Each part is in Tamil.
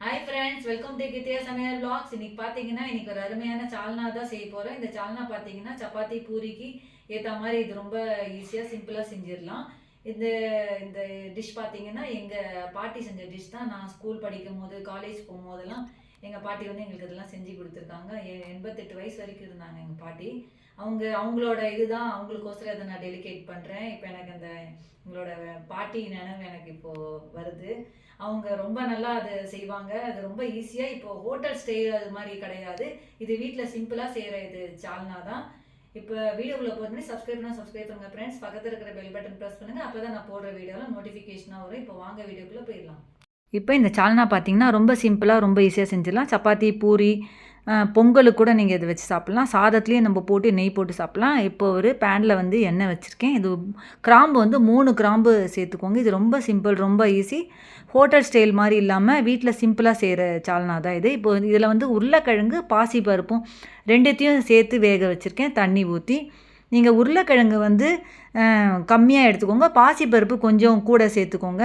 Hi friends welcome to Kithiya சமையல் பிளாக்ஸ் இன்னைக்கு பார்த்தீங்கன்னா இன்னைக்கு ஒரு அருமையான சால்னா தான் செய்ய போகிறோம் இந்த சால்னா பார்த்தீங்கன்னா சப்பாத்தி பூரிக்கு ஏற்ற மாதிரி இது ரொம்ப ஈஸியாக சிம்பிளாக செஞ்சிடலாம். இந்த இந்த டிஷ் பார்த்தீங்கன்னா எங்கள் பாட்டி செஞ்ச டிஷ் தான் நான் ஸ்கூல் படிக்கும் போது காலேஜ் போகும்போதெல்லாம் எங்கள் பாட்டி வந்து எங்களுக்கு இதெல்லாம் செஞ்சு கொடுத்துருக்காங்க. எண்பத்தெட்டு வயசு வரைக்கும் இருந்தாங்க எங்கள் பாட்டி. அவங்க அவங்களோட இதுதான் அவங்களுக்கோசரம் இதை நான் டெலிகேட் பண்ணுறேன் இப்போ எனக்கு அந்த உங்களோட பாட்டி நினைவு எனக்கு இப்போது வருது. அவங்க ரொம்ப நல்லா அதை செய்வாங்க. அது ரொம்ப ஈஸியாக இப்போ ஹோட்டல் ஸ்டே அது மாதிரி கிடையாது. இது வீட்டில் சிம்பிளாக செய்கிற இது சால்னா தான். இப்போ வீடியோக்குள்ளே போகிறது சப்ஸ்கிரைப் பண்ணால் சப்ஸ்கிரைப் பண்ணுங்கள் ஃப்ரெண்ட்ஸ் பக்கத்தில் இருக்கிற பெல் பட்டன் ப்ரெஸ் பண்ணுங்கள் அப்போ தான் நான் போடுற வீடியோவில் நோட்டிஃபிகேஷனாக வரும். இப்போ வாங்க வீடியோக்குள்ளே போயிடலாம். இப்போ இந்த சால்னா பார்த்தீங்கன்னா ரொம்ப சிம்பிளாக ரொம்ப ஈஸியாக செஞ்சிடலாம். சப்பாத்தி பூரி பொங்கலுக்கு கூட நீங்கள் இதை வச்சு சாப்பிட்லாம். சாதத்துலேயும் நம்ம போட்டு நெய் போட்டு சாப்பிட்லாம். இப்போ ஒரு பேனில் வந்து எண்ணெய் வச்சுருக்கேன். இது கிராம்பு வந்து மூணு கிராம்பு சேர்த்துக்கோங்க. இது ரொம்ப சிம்பிள் ரொம்ப ஈஸி ஹோட்டல் ஸ்டைல் மாதிரி இல்லாமல் வீட்டில் சிம்பிளாக செய்கிற சால்னா தான் இது. இப்போ இதில் வந்து உருளைக்கிழங்கு பாசி பருப்பும் ரெண்டுத்தையும் சேர்த்து வேக வச்சுருக்கேன். தண்ணி ஊற்றி நீங்கள் உருளைக்கிழங்கு வந்து கம்மியாக எடுத்துக்கோங்க. பாசி பருப்பு கொஞ்சம் கூட சேர்த்துக்கோங்க.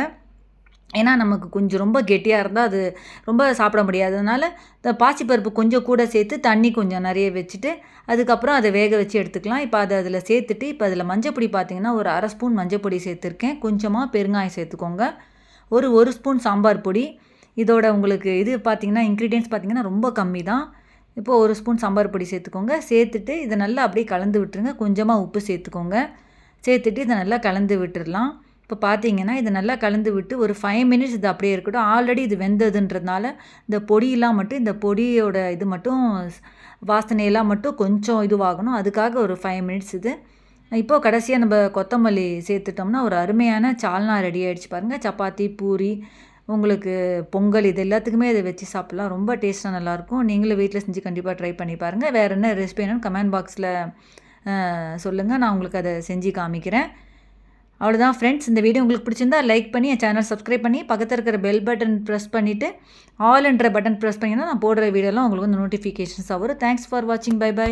ஏன்னா நமக்கு கொஞ்சம் ரொம்ப கெட்டியாக இருந்தால் அது ரொம்ப சாப்பிட முடியாது. அதனால் இந்த பாசிப்பருப்பு கொஞ்சம் கூட சேர்த்து தண்ணி கொஞ்சம் நிறைய வச்சுட்டு அதுக்கப்புறம் அதை வேக வச்சு எடுத்துக்கலாம். இப்போ அதை அதில் சேர்த்துட்டு இப்போ அதில் மஞ்சப்பொடி பார்த்தீங்கன்னா ஒரு அரை ஸ்பூன் மஞ்சப்பொடி சேர்த்துருக்கேன். கொஞ்சமாக பெருங்காயம் சேர்த்துக்கோங்க. ஒரு ஒரு ஸ்பூன் சாம்பார் பொடி. இதோட உங்களுக்கு இது பார்த்தீங்கன்னா இன்க்ரீடியன்ஸ் பார்த்தீங்கன்னா ரொம்ப கம்மி தான். இப்போ ஒரு ஸ்பூன் சாம்பார் பொடி சேர்த்துக்கோங்க. சேர்த்துட்டு இதை நல்லா அப்படியே கலந்து விட்டுருங்க. கொஞ்சமாக உப்பு சேர்த்துக்கோங்க. சேர்த்துட்டு இதை நல்லா கலந்து விட்டுடலாம் இப்போ பார்த்தீங்கன்னா இதை நல்லா கலந்து விட்டு ஒரு ஃபைவ் மினிட்ஸ் இது அப்படியே இருக்கட்டும். ஆல்ரெடி இது வெந்ததுன்றதுனால இந்த பொடியெல்லாம் மட்டும் இந்த பொடியோட இது மட்டும் வாசனையெல்லாம் மட்டும் கொஞ்சம் இதுவாகணும். அதுக்காக ஒரு ஃபைவ் மினிட்ஸ் இது. இப்போது கடைசியாக நம்ம கொத்தமல்லி சேர்த்துட்டோம்னா ஒரு அருமையான சால்னா ரெடி ஆகிடுச்சு பாருங்கள் சப்பாத்தி பூரி உங்களுக்கு பொங்கல் இது எல்லாத்துக்குமே இதை வச்சு சாப்பிட்லாம். ரொம்ப டேஸ்ட்டாக நல்லாயிருக்கும். நீங்களும் வீட்டில் செஞ்சு கண்டிப்பாக ட்ரை பண்ணி பாருங்கள் வேறு என்ன ரெசிபி என்னன்னு கமெண்ட் பாக்ஸில் சொல்லுங்கள் நான் உங்களுக்கு அதை செஞ்சு காமிக்கிறேன். அவ்வளோதான் ஃப்ரெண்ட்ஸ் இந்த வீடியோ உங்களுக்கு பிடிச்சிருந்தா லைக் பண்ணி என் சேனல் சப்ஸ்கிரைப் பண்ணி பக்கத்தில் இருக்கிற பெல் பட்டன் ப்ரெஸ் பண்ணிவிட்டு ஆல்ன்ற பட்டன் ப்ரெஸ் பண்ணிங்கன்னா நான் போடுற வீடியோலாம் உங்களுக்கு வந்து நோட்டிஃபிகேஷன்ஸாக வரும். தேங்க்ஸ் ஃபார் வாட்சிங் பை பை